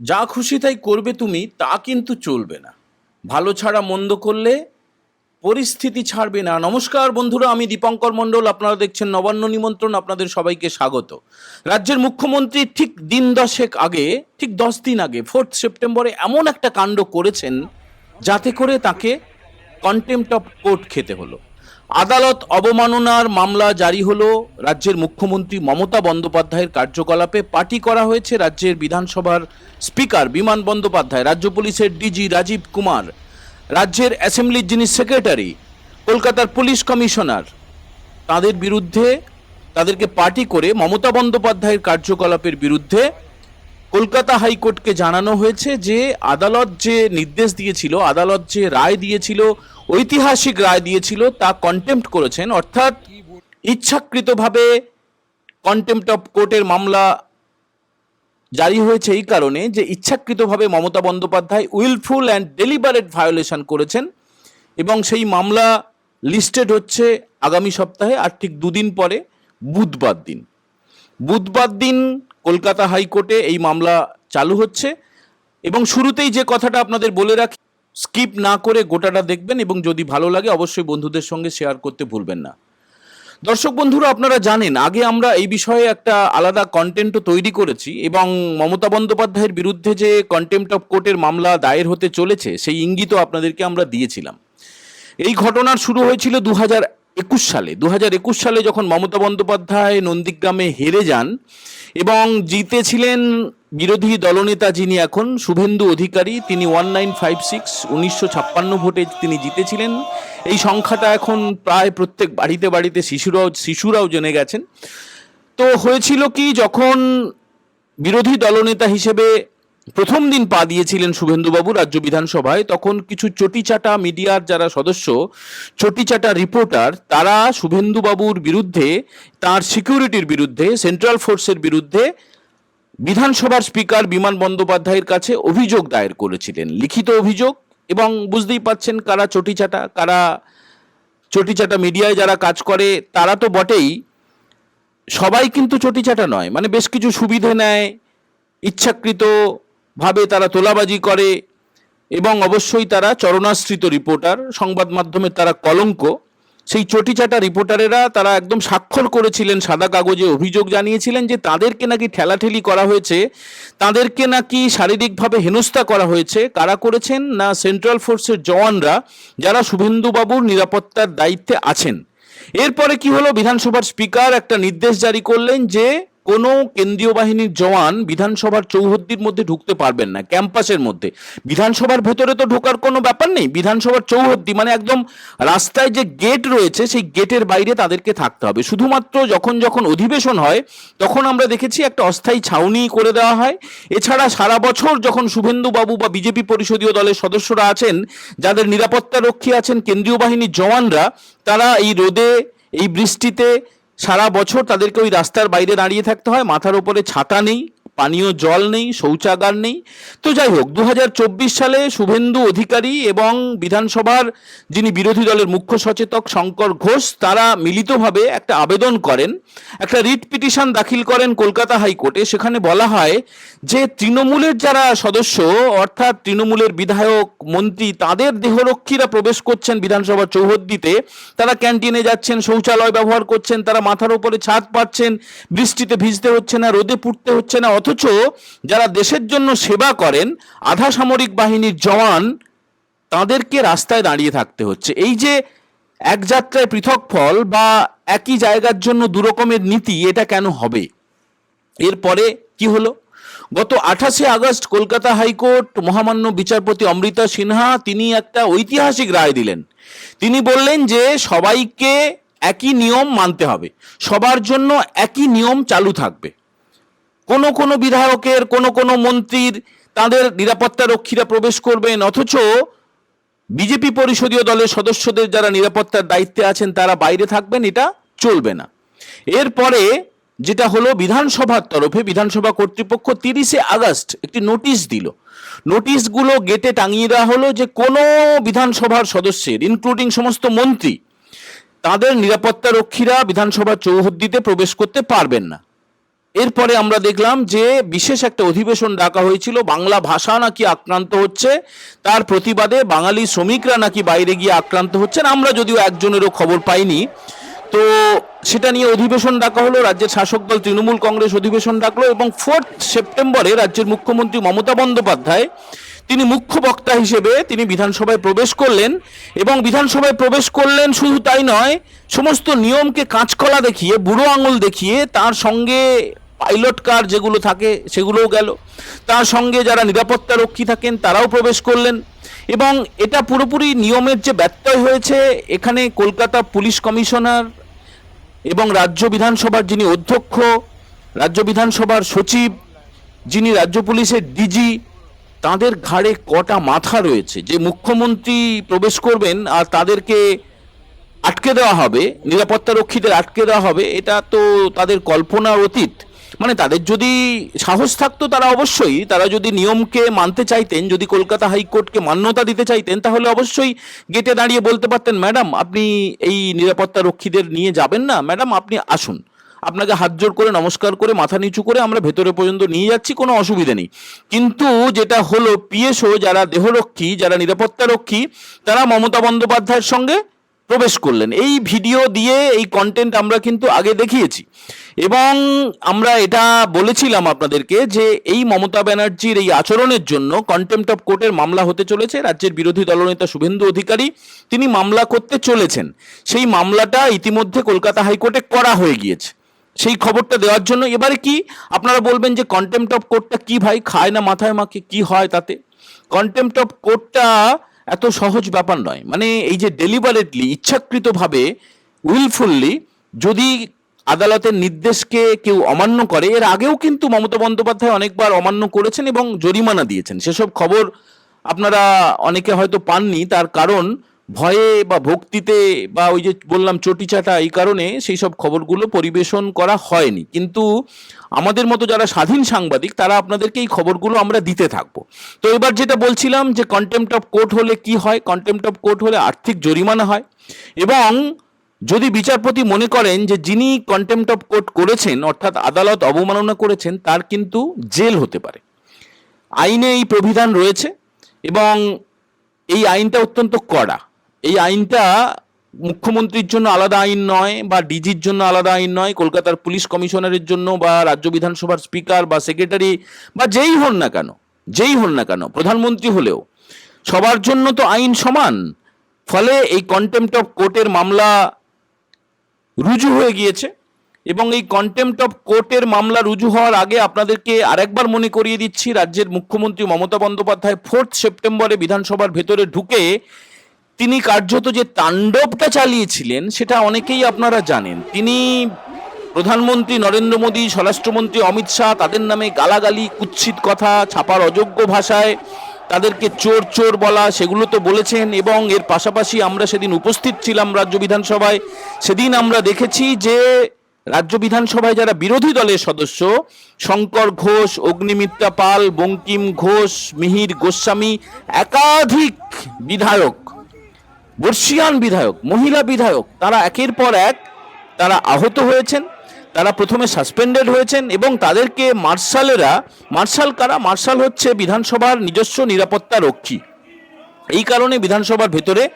যা খুশি তাই করবে তুমি, তা কিন্তু চলবে না। ভালো ছাড়া মন্দ করলে পরিস্থিতি ছাড়বে না। নমস্কার বন্ধুরা, আমি দীপঙ্কর মণ্ডল, আপনারা দেখছেন নবান্ন নিমন্ত্রণ, আপনাদের সবাইকে স্বাগত। রাজ্যের মুখ্যমন্ত্রী ঠিক দিন দশেক আগে, ঠিক দশ দিন আগে, ফোর্থ সেপ্টেম্বরে এমন একটা কাণ্ড করেছেন, যাতে করে তাকে কন্টেম্পট অফ কোর্ট খেতে হলো। আদালত অবমাননার মামলা জারি হলো রাজ্যের মুখ্যমন্ত্রী মমতা বন্দ্যোপাধ্যায়ের কার্যকলাপে। পার্টি করা হয়েছে রাজ্যের বিধানসভার স্পিকার বিমান বন্দ্যোপাধ্যায়, রাজ্য পুলিশের ডিজি রাজীব কুমার, রাজ্যের অ্যাসেম্বলির যিনি সেক্রেটারি, কলকাতার পুলিশ কমিশনার। তাদের বিরুদ্ধে, তাদেরকে পার্টি করে মমতা বন্দ্যোপাধ্যায়ের কার্যকলাপের বিরুদ্ধে কলকাতা হাইকোর্টকে জানানো হয়েছে যে আদালত যে নির্দেশ দিয়েছিল, আদালত যে রায় দিয়েছিল, ঐতিহাসিক রায় দিয়েছিল, তা কন্টেম্প্ট করেছেন। অর্থাৎ ইচ্ছাকৃতভাবে কন্টেম্প্ট অফ কোর্টের মামলা জারি হয়েছে এই কারণে যে ইচ্ছাকৃতভাবে Mamata Bandyopadhyay wilful and deliberate violation করেছেন এবং সেই মামলা লিস্টেড হচ্ছে আগামী সপ্তাহে আর ঠিক দুদিন পরে, বুধবার দিন। বুধবার দিন কলকাতা হাইকোর্টে এই মামলা চালু হচ্ছে। এবং শুরুতেই যে কথাটা আপনাদের বলে রাখি, স্কিপ না করে গোটাটা দেখবেন এবং যদি ভালো লাগে অবশ্যই বন্ধুদের সঙ্গে শেয়ার করতে ভুলবেন না। দর্শক বন্ধুরা, আপনারা জানেন, আগে আমরা এই বিষয়ে একটা আলাদা কন্টেন্টও তৈরি করেছি এবং মমতা বন্দ্যোপাধ্যায়ের বিরুদ্ধে যে কন্টেম্পট অফ কোর্টের মামলা দায়ের হতে চলেছে, সেই ইঙ্গিতও আপনাদেরকে আমরা দিয়েছিলাম। এই ঘটনার শুরু হয়েছিল দু হাজার একুশ সালে দু একুশ সালে যখন মমতা বন্দ্যোপাধ্যায় নন্দীগ্রামে হেরে যান এবং জিতেছিলেন বিরোধী দলনেতা যিনি এখন, শুভেন্দু অধিকারী, তিনি ওয়ান নাইন ফাইভ সিক্স, উনিশশো ছাপ্পান্ন ভোটে তিনি জিতেছিলেন। এই সংখ্যাটা এখন প্রায় প্রত্যেক বাড়িতে বাড়িতে শিশুরাও শিশুরাও জেনে গেছেন। তো হয়েছিল কি, যখন বিরোধী দলনেতা হিসেবে প্রথম দিন পা দিয়েছিলেন শুভেন্দুবাবু রাজ্য বিধানসভায়, তখন কিছু চটিচাটা মিডিয়ার যারা সদস্য, চটিচাটা রিপোর্টার, তারা শুভেন্দুবাবুর বিরুদ্ধে, তার সিকিউরিটির বিরুদ্ধে, সেন্ট্রাল ফোর্সের বিরুদ্ধে বিধানসভার স্পিকার বিমান বন্দ্যোপাধ্যায়ের কাছে অভিযোগ দায়ের করেছিলেন। লিখিত অভিযোগ এবং বুঝতেই পাচ্ছেন কারা চটিচাটা কারা চটিচাটা মিডিয়ায় যারা কাজ করে, তারা তো বটেই। সবাই কিন্তু চটিচাটা নয় মানে বেশ কিছু সুবিধে নেয় ইচ্ছাকৃতভাবে তারা তোলাবাজি করে এবং অবশ্যই তারা চরণাশ্রিত রিপোর্টার। সংবাদ মাধ্যমে তারা কলঙ্ক। সেই চটিচাটা রিপোর্টারেরা তারা একদম স্বাক্ষর করেছিলেন, সাদা কাগজে অভিযোগ জানিয়েছিলেন যে তাদেরকে নাকি ঠেলাঠেলি করা হয়েছে, তাদেরকে নাকি শারীরিকভাবে হেনস্থা করা হয়েছে। কারা করেছেন না সেন্ট্রাল ফোর্সের জওয়ানরা, যারা শুভেন্দুবাবুর নিরাপত্তার দায়িত্বে আছেন। এরপরে কি হলো? বিধানসভার স্পিকার একটা নির্দেশ জারি করলেন যে কোনো কেন্দ্রীয় বাহিনীর জওয়ান বিধানসভার চৌহদ্দির মধ্যে ঢুকতে পারবেন না, ক্যাম্পাসের মধ্যে। বিধানসভার ভেতরে তো ঢোকার কোনো ব্যাপার নেই, বিধানসভার চৌহদ্দি মানে একদম রাস্তায় যে গেট রয়েছে, সেই গেটের বাইরে তাদেরকে থাকতে হবে। শুধুমাত্র যখন যখন অধিবেশন হয়, তখন আমরা দেখেছি একটা অস্থায়ী ছাউনি করে দেওয়া হয়। এছাড়া সারা বছর যখন শুভেন্দুবাবু বা বিজেপি পরিষদীয় দলের সদস্যরা আছেন, যাদের নিরাপত্তা রক্ষী আছেন কেন্দ্রীয় বাহিনীর জওয়ানরা, তারা এই রোদে, এই বৃষ্টিতে সারা বছর তাদেরকে ওই রাস্তার বাইরে দাঁড়িয়ে থাকতে হয় মাথার ওপরে ছাতা নেই। পানীয় জল নেই, শৌচাগার নেই। তো যাই হোক দু হাজার চব্বিশ সালে শুভেন্দু অধিকারী এবং বিধানসভার যিনি বিরোধী দলের মুখ্য সচেতক শঙ্কর ঘোষ, তারা মিলিতভাবে একটা আবেদন করেন। একটা রিট পিটিশন দাখিল করেন কলকাতা হাইকোর্টে। সেখানে বলা হয় যে, তৃণমূলের যারা সদস্য, অর্থাৎ তৃণমূলের বিধায়ক, মন্ত্রী, তাদের দেহরক্ষীরা প্রবেশ করছেন বিধানসভার চৌহদ্দিতে। তারা ক্যান্টিনে যাচ্ছেন, শৌচালয় ব্যবহার করছেন, তারা মাথার উপরে ছাদ পাচ্ছেন, বৃষ্টিতে ভিজতে হচ্ছে না, রোদে পুড়তে হচ্ছে না, অথচ যারা দেশের জন্য সেবা করেন, আধা সামরিক বাহিনীর জওয়ান, তাদেরকে রাস্তায় দাঁড়িয়ে থাকতে হচ্ছে। এই যে এক যাত্রায় পৃথক ফল বা একই জায়গার জন্য দুরকমের নীতি, এটা কেন হবে? এরপরে কি হলো? গত আঠাশে আগস্ট কলকাতা হাইকোর্ট মহামান্য বিচারপতি অমৃতা সিনহা তিনি একটা ঐতিহাসিক রায় দিলেন। তিনি বললেন যে সবাইকে একই নিয়ম মানতে হবে। সবার জন্য একই নিয়ম চালু থাকবে। কোনো কোনো বিধায়কের, কোনো কোনো মন্ত্রীর তাদের নিরাপত্তা রক্ষীরা প্রবেশ করবেন। অথচ বিজেপি পরিষদীয় দলের সদস্যদের যারা নিরাপত্তার দায়িত্বে আছেন, তারা বাইরে থাকবেন, এটা চলবে না। এরপরে যেটা হলো বিধানসভার তরফে, বিধানসভা কর্তৃপক্ষ তিরিশে আগস্ট একটি নোটিশ দিল। নোটিশগুলো গেটে টাঙিয়ে দেওয়া হলো যে কোনো বিধানসভার সদস্যের ইনক্লুডিং সমস্ত মন্ত্রী, তাদের নিরাপত্তা রক্ষীরা বিধানসভার চৌহদ্দিতে প্রবেশ করতে পারবেন না। এরপরে আমরা দেখলাম যে বিশেষ একটা অধিবেশন ডাকা হয়েছিল, বাংলা ভাষা নাকি আক্রান্ত হচ্ছে, তার প্রতিবাদে বাঙালি শ্রমিকরা নাকি বাইরে গিয়ে আক্রান্ত হচ্ছেন, আমরা যদিও একজনেরও খবর পাইনি। তো সেটা নিয়ে অধিবেশন ডাকা হলো, রাজ্যের শাসক দল তৃণমূল কংগ্রেস অধিবেশন ডাকলো এবং ফোর্থ সেপ্টেম্বরে রাজ্যের মুখ্যমন্ত্রী মমতা বন্দ্যোপাধ্যায়, তিনি মুখ্য বক্তা হিসেবে তিনি বিধানসভায় প্রবেশ করলেন এবং বিধানসভায় প্রবেশ করলেন শুধু তাই নয়, সমস্ত নিয়মকে কাঁচকলা দেখিয়ে, বুড়ো আঙুল দেখিয়ে তার সঙ্গে পাইলট কার যেগুলো থাকে সেগুলোও গেল। তার সঙ্গে যারা নিরাপত্তা রক্ষী থাকেন তারাও প্রবেশ করলেন এবং এটা পুরোপুরি নিয়মের যে ব্যত্যয় হয়েছে, এখানে কলকাতা পুলিশ কমিশনার এবং রাজ্য বিধানসভার যিনি অধ্যক্ষ, রাজ্য বিধানসভার সচিব, যিনি রাজ্য পুলিশের ডিজি তাদের ঘাড়ে কটা মাথা রয়েছে। যে মুখ্যমন্ত্রী প্রবেশ করবেন আর তাদেরকে আটকে দেওয়া হবে, নিরাপত্তা রক্ষীদের আটকে দেওয়া হবে, এটা তো তাদের কল্পনার অতীত। মানে তাদের যদি সাহস থাকতো তারা অবশ্যই, তারা যদি নিয়মকে মানতে চাইতেন, যদি কলকাতা হাইকোর্টকে মান্যতা দিতে চাইতেন, তাহলে অবশ্যই গেটে দাঁড়িয়ে বলতে পারতেন, ম্যাডাম, আপনি এই নিরাপত্তা রক্ষীদের নিয়ে যাবেন না। ম্যাডাম, আপনি আসুন। আপনাকে হাত জোর করে, নমস্কার করে, মাথা নিচু করে আমরা ভেতরে পর্যন্ত নিয়ে যাচ্ছি, কোনো অসুবিধা নেই। কিন্তু যেটা হলো, পিএসও যারা দেহরক্ষী, যারা নিরাপত্তা রক্ষী তারা মমতা বন্দ্যোপাধ্যায়ের সঙ্গে প্রবেশ করলেন। এই ভিডিও দিয়ে এই কন্টেন্ট আমরা কিন্তু আগে দেখিয়েছি। এবং আমরা এটা বলেছিলাম আপনাদেরকে যে এই মমতা ব্যানার্জির এই আচরণের জন্য কন্টেম্পট অফ কোর্টের মামলা হতে চলেছে। রাজ্যের বিরোধী দলনেতা শুভেন্দু অধিকারী তিনি মামলা করতে চলেছেন। সেই মামলাটা ইতিমধ্যে কলকাতা হাইকোর্টে করা হয়ে গিয়েছে। সেই খবরটা দেওয়ার জন্য এবারে কি আপনারা বলবেন যে কন্টেম্পট অফ কোর্টটা কি ভাই? খায় না মাথায় মাকে কি হয় তাতে? কন্টেম্পট অফ কোর্টটা এত সহজ ব্যাপার নয়। মানে এই যে ডেলিভারেটলি ইচ্ছাকৃতভাবে উইলফুললি যদি আদালতের নির্দেশকে কেউ অমান্য করে, এর আগেও কিন্তু মমতা বন্দ্যোপাধ্যায় অনেকবার অমান্য করেছেন এবং জরিমানা দিয়েছেন। সেসব খবর আপনারা অনেকে হয়তো পাননি, তার কারণ ভয়ে বা ভক্তিতে বা ওই যে বললাম চটিচাটা এই কারণে সেই সব খবরগুলো পরিবেশন করা হয়নি। কিন্তু আমাদের মতো যারা স্বাধীন সাংবাদিক, তারা আপনাদেরকে এই খবরগুলো আমরা দিতে থাকব। তো এবার যেটা বলছিলাম যে কন্টেম্পট অফ কোর্ট হলে কি হয়? কন্টেম্পট অফ কোর্ট হলে আর্থিক জরিমানা হয়। এবং যদি বিচারপতি মনে করেন যে যিনি কন্টেম্পট অফ কোর্ট করেছেন, অর্থাৎ আদালত অবমাননা করেছেন, তার কিন্তু জেল হতে পারে। আইনে এই প্রবিধান রয়েছে এবং এই আইনটা অত্যন্ত কড়া। এই আইনটা মুখ্যমন্ত্রীর জন্য আলাদা আইন নয় বা ডিজির জন্য আলাদা আইন নয়, কলকাতার পুলিশ কমিশনারের জন্য বা রাজ্য বিধানসভার স্পিকার বা সেক্রেটারি বা যেই হন না কেন, যেই হন না কেন, প্রধানমন্ত্রী হলেও সবার জন্য তো আইন সমান। ফলে এই কন্টেম্পট অফ কোর্টের মামলা রুজু হয়ে গিয়েছে এবং এই কন্টেম্পট অফ কোর্টের মামলা রুজু হওয়ার আগে আপনাদেরকে আরেকবার মনে করিয়ে দিচ্ছি, রাজ্যের মুখ্যমন্ত্রী মমতা বন্দ্যোপাধ্যায় ফোর্থ সেপ্টেম্বরে বিধানসভার ভেতরে ঢুকে তিনি কার্যত যে তাণ্ডবটা চালিয়েছিলেন, সেটা অনেকেই আপনারা জানেন। তিনি প্রধানমন্ত্রী নরেন্দ্র মোদী, স্বরাষ্ট্রমন্ত্রী অমিত শাহ, তাদের নামে গালাগালি, কুৎসিত কথা, ছাপার অযোগ্য ভাষায় তাদেরকে চোর চোর বলা, সেগুলো তো বলেছেন এবং এর পাশাপাশি আমরা সেদিন উপস্থিত ছিলাম রাজ্য বিধানসভায়। সেদিন আমরা দেখেছি যে রাজ্য বিধানসভায় যারা বিরোধী দলের সদস্য, শঙ্কর ঘোষ, অগ্নিমিত্রা পাল, বঙ্কিম ঘোষ, মিহির গোস্বামী, একাধিক বিধায়ক বর্ষিয়ান বিধায়ক, মহিলা বিধায়ক, তারা একের পর এক তারা আহত হয়েছেন, তারা প্রথমে সাসপেন্ডেড হয়েছেন এবং তাদেরকে মার্শালেরা, মার্শাল কারা? মার্শাল হচ্ছে বিধানসভার নিজস্ব নিরাপত্তা রক্ষী। এই কারণে বিধানসভার ভেতরে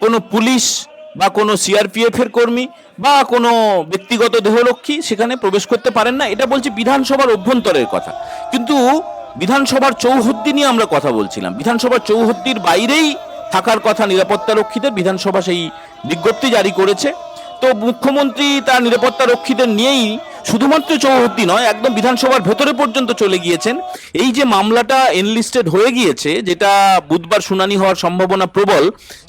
কোনো পুলিশ বা কোনো সিআরপিএফ এর কর্মী বা কোনো ব্যক্তিগত দেহরক্ষী সেখানে প্রবেশ করতে পারেন না। এটা বলছি বিধানসভার অভ্যন্তরের কথা। কিন্তু বিধানসভার চৌহদ্দি নিয়ে আমরা কথা বলছিলাম। বিধানসভার চৌহদ্দির বাইরেই থাকার কথা নিরাপত্তা রক্ষীদের বিধানসভা সেই বিজ্ঞপ্তি জারি করেছে। তো মুখ্যমন্ত্রী তার নিরাপত্তা রক্ষীদের নিয়েই শুধুমাত্র চৌহদ্দি নয়, একদম বিধানসভার ভেতরে পর্যন্ত চলে গিয়েছেন। এই যে মামলাটা এনলিস্টেড হয়ে গিয়েছে, যেটা বুধবার শুনানি হওয়ার সম্ভাবনা প্রবল,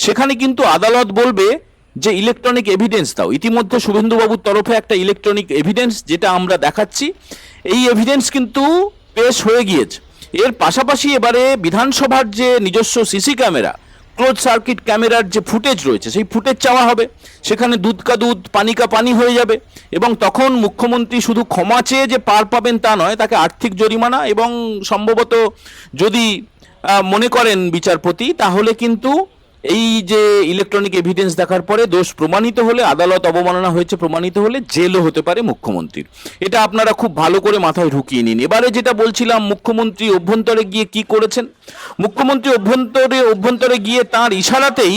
সেখানে কিন্তু আদালত বলবে যে ইলেকট্রনিক এভিডেন্স দাও। ইতিমধ্যে শুভেন্দুবাবুর তরফে একটা ইলেকট্রনিক এভিডেন্স যেটা আমরা দেখাচ্ছি, এই এভিডেন্স কিন্তু পেশ হয়ে গিয়েছে। এর পাশাপাশি এবারে বিধানসভার যে নিজস্ব সিসি ক্যামেরা ক্লোজ সার্কিট ক্যামেরার যে ফুটেজ রয়েছে, সেই ফুটেজ চাওয়া হবে। সেখানে দুধ কা দুধ, পানি কা পানি হয়ে যাবে এবং তখন মুখ্যমন্ত্রী শুধু ক্ষমা চেয়ে যে পার পাবেন তা নয়, তাকে আর্থিক জরিমানা এবং সম্ভবত যদি মনে করেন বিচারপতি, তাহলে কিন্তু এই যে ইলেকট্রনিক এভিডেন্স দেখার পরে দোষ প্রমাণিত হলে, আদালত অবমাননা হয়েছে, প্রমাণিত হলে জেলও হতে পারে মুখ্যমন্ত্রীর। এটা আপনারা খুব ভালো করে মাথায় ঢুকিয়ে নিন। এবারে যেটা বলছিলাম, মুখ্যমন্ত্রী অভ্যন্তরে গিয়ে কি করেছেন? মুখ্যমন্ত্রী অভ্যন্তরে অভ্যন্তরে গিয়ে তার ইশারাতেই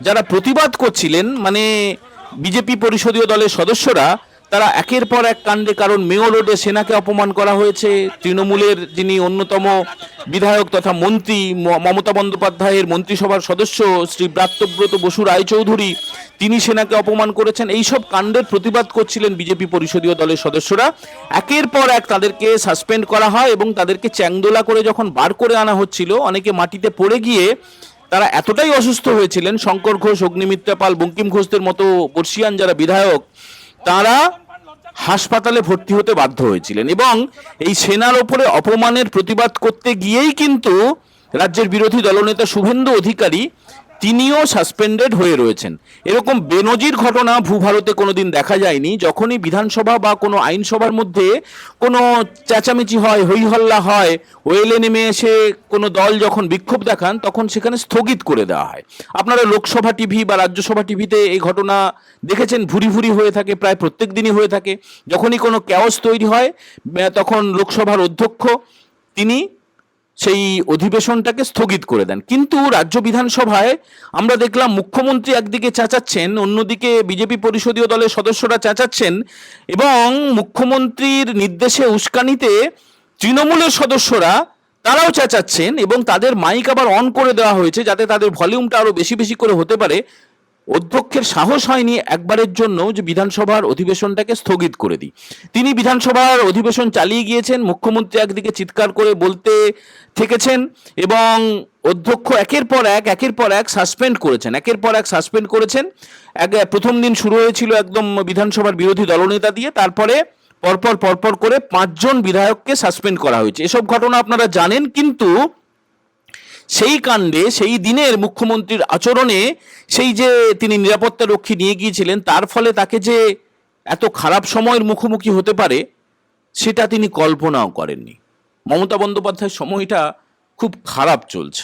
যারা প্রতিবাদ করছিলেন মানে বিজেপি পরিষদীয় দলের সদস্যরা, তারা একের পর এক কাণ্ডে কারণ মেয়র রোডে সেনাকে অপমান করা হয়েছে। তৃণমূলের যিনি অন্যতম বিধায়ক তথা মন্ত্রী মমতা বন্দ্যোপাধ্যায়ের মন্ত্রিসভার সদস্য শ্রী ব্রাত্যব্রত বসু রায়চৌধুরী, তিনি সেনাকে অপমান করেছেন। এইসব কাণ্ডের প্রতিবাদ করছিলেন বিজেপি পরিষদীয় দলের সদস্যরা। একের পর এক তাদেরকে সাসপেন্ড করা হয় এবং তাদেরকে চ্যাংদোলা করে যখন বার করে আনা হচ্ছিল, অনেকে মাটিতে পড়ে গিয়ে তারা এতটাই অসুস্থ হয়েছিলেন, শঙ্কর ঘোষ, অগ্নিমিত্রা পাল, বঙ্কিম ঘোষদের মতো বর্ষিয়ান যারা বিধায়ক, তারা হাসপাতালে ভর্তি হতে বাধ্য হয়েছিলেন এবং এই সেনার ওপরে অপমানের প্রতিবাদ করতে গিয়েই কিন্তু রাজ্যের বিরোধী দলনেতা শুভেন্দু অধিকারী তিনিও সাসপেন্ডেড হয়ে রয়েছেন। এরকম বেনজির ঘটনা ভূভারতে কোনোদিন দেখা যায়নি। যখনই বিধানসভা বা কোনো আইনসভার মধ্যে কোনো চেঁচামেচি হয় হইহল্লা হয়, ওয়েলে নেমে এসে কোনো দল যখন বিক্ষোভ দেখান, তখন সেখানে স্থগিত করে দেওয়া হয়। আপনারা লোকসভা টিভি বা রাজ্যসভা টিভিতে এই ঘটনা দেখেছেন? ভুরি ভুরি হয়ে থাকে, প্রায় প্রত্যেক দিনই হয়ে থাকে। যখনই কোনো ক্যাওস তৈরি হয় তখন লোকসভার অধ্যক্ষ, তিনি সেই অধিবেশনটাকে স্থগিত করে দেন। কিন্তু রাজ্য বিধানসভায় আমরা দেখলাম মুখ্যমন্ত্রী একদিকে চেঁচাচ্ছেন, অন্যদিকে বিজেপি পরিষদীয় দলের সদস্যরা চেঁচাচ্ছেন এবং মুখ্যমন্ত্রীর নির্দেশে উস্কানিতে তৃণমূলের সদস্যরা তারাও চেঁচাচ্ছেন এবং তাদের মাইক আবার অন করে দেওয়া হয়েছে যাতে তাদের ভলিউমটা আরও বেশি বেশি করে হতে পারে। অধ্যক্ষের সাহস হয়নি একবারের জন্য যে বিধানসভার অধিবেশনটাকে স্থগিত করে দিই। তিনি বিধানসভার অধিবেশন চালিয়ে গিয়েছেন, মুখ্যমন্ত্রী একদিকে চিৎকার করে বলতে থেকেছেন এবং অধ্যক্ষ একের পর এক, একের পর এক সাসপেন্ড করেছেন, একের পর এক সাসপেন্ড করেছেন। এক, প্রথম দিন শুরু হয়েছিল একদম বিধানসভার বিরোধী দলনেতা দিয়ে, তারপরে পরপর পরপর করে পাঁচজন বিধায়ককে সাসপেন্ড করা হয়েছে। এসব ঘটনা আপনারা জানেন, কিন্তু সেই কাণ্ডে, সেই দিনের মুখ্যমন্ত্রীর আচরণে সেই যে তিনি নিরাপত্তা রক্ষী নিয়ে গিয়েছিলেন, তার ফলে তাকে যে এত খারাপ সময়ের মুখোমুখি হতে পারে, সেটা তিনি কল্পনাও করেননি। মমতা বন্দ্যোপাধ্যায়ের সময়টা খুব খারাপ চলছে।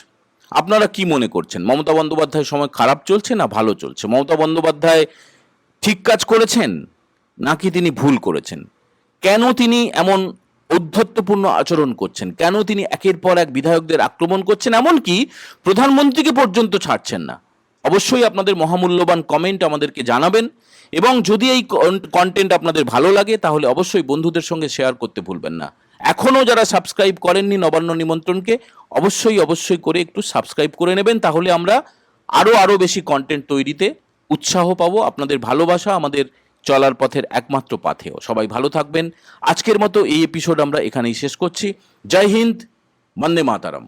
আপনারা কি মনে করছেন? মমতা বন্দ্যোপাধ্যায়ের সময় খারাপ চলছে না ভালো চলছে? মমতা বন্দ্যোপাধ্যায় ঠিক কাজ করেছেন নাকি তিনি ভুল করেছেন? কেন তিনি এমন ঔদ্ধত্যপূর্ণ আচরণ করছেন? কেন তিনি একের পর এক বিধায়কদের আক্রমণ করছেন? এমনকি প্রধানমন্ত্রীকে পর্যন্ত ছাড়ছেন না। অবশ্যই আপনাদের মহামূল্যবান কমেন্ট আমাদেরকে জানাবেন এবং যদি এই কন্টেন্ট আপনাদের ভালো লাগে, তাহলে অবশ্যই বন্ধুদের সঙ্গে শেয়ার করতে ভুলবেন না। এখনও যারা সাবস্ক্রাইব করেননি নবান্ন নিমন্ত্রণকে, অবশ্যই অবশ্যই করে একটু সাবস্ক্রাইব করে নেবেন, তাহলে আমরা আরও আরও বেশি কন্টেন্ট তৈরিতে উৎসাহ পাবো, আপনাদের ভালোবাসা আমাদের চলার পথের একমাত্র পাথেও সবাই ভালো থাকবেন। আজকের মতো এই এপিসোড আমরা এখানেই শেষ করছি। জয় হিন্দ মন্দে মাতারাম।